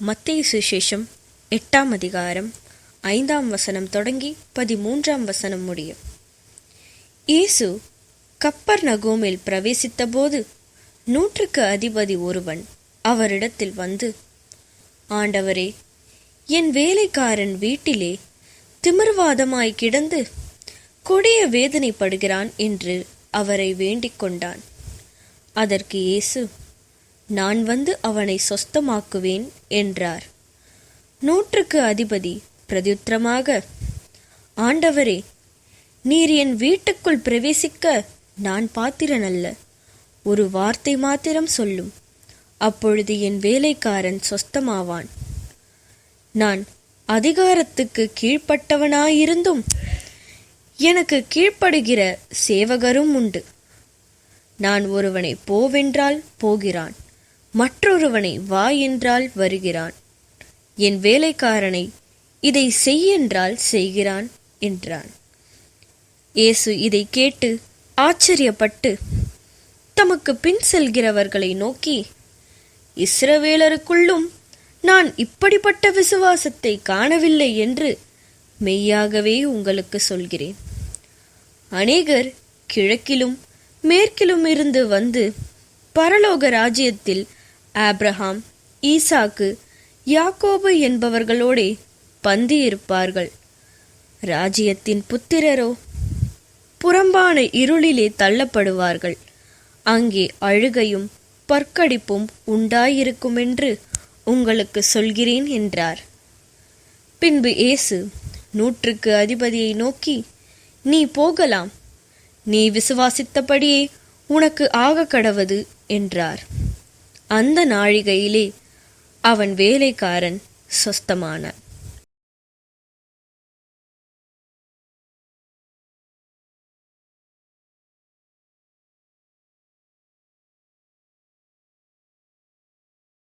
மத்திய சுசேஷம் எட்டாம் அதிகாரம் ஐந்தாம் வசனம் தொடங்கி பதிமூன்றாம் வசனம் முடியும். இயேசு கப்பர் நகோமில் பிரவேசித்தபோது நூற்றுக்கு அதிபதி ஒருவன் அவரிடத்தில் வந்து ஆண்டவரே என் வேலைக்காரன் வீட்டிலே திமிர்வாதமாய் கிடந்து கொடிய வேதனைப்படுகிறான் என்று அவரை வேண்டிக் கொண்டான். அதற்கு இயேசு நான் வந்து அவனை சொஸ்தமாக்குவேன் என்றார். நூற்றுக்கு அதிபதி பிரதியுத்தரமாக ஆண்டவரே நீர் என் வீட்டுக்குள் பிரவேசிக்க நான் பாத்திரன் அல்ல ஒரு வார்த்தை மாத்திரம் சொல்லும். அப்பொழுது என் வேலைக்காரன் சொஸ்தமாவான். நான் அதிகாரத்துக்கு கீழ்ப்பட்டவனாயிருந்தும் எனக்கு கீழ்ப்படுகிற சேவகரும் உண்டு. நான் ஒருவனை போவென்றால் போகிறான். மற்றொருவனை வா என்றால் வருகிறான். என் வேலைக்காரனை இதை செய்யென்றால் செய்கிறான் என்றான். இயேசு இதை கேட்டு ஆச்சரியப்பட்டு தமக்கு பின் செல்கிறவர்களை நோக்கி இஸ்ரவேலருக்குள்ளும் நான் இப்படிப்பட்ட விசுவாசத்தை காணவில்லை என்று மெய்யாகவே உங்களுக்கு சொல்கிறேன். அநேகர் கிழக்கிலும் மேற்கிலும் இருந்து வந்து பரலோக ராஜ்யத்தில் ஆப்ரஹாம் ஈசாக்கு யாக்கோபு என்பவர்களோடே பந்தியிருப்பார்கள். ராஜ்யத்தின் புத்திரரோ புறம்பான இருளிலே தள்ளப்படுவார்கள். அங்கே அழுகையும் பற்கடிப்பும் உண்டாயிருக்குமென்று உங்களுக்கு சொல்கிறேன் என்றார். பின்பு இயேசு நூற்றுக்கு அதிபதியை நோக்கி நீ போகலாம். நீ விசுவாசித்தபடியே உனக்கு ஆக கடவது என்றார். அந்த நாழிகையிலே அவன் வேலைக்காரன் சொஸ்தமானான்.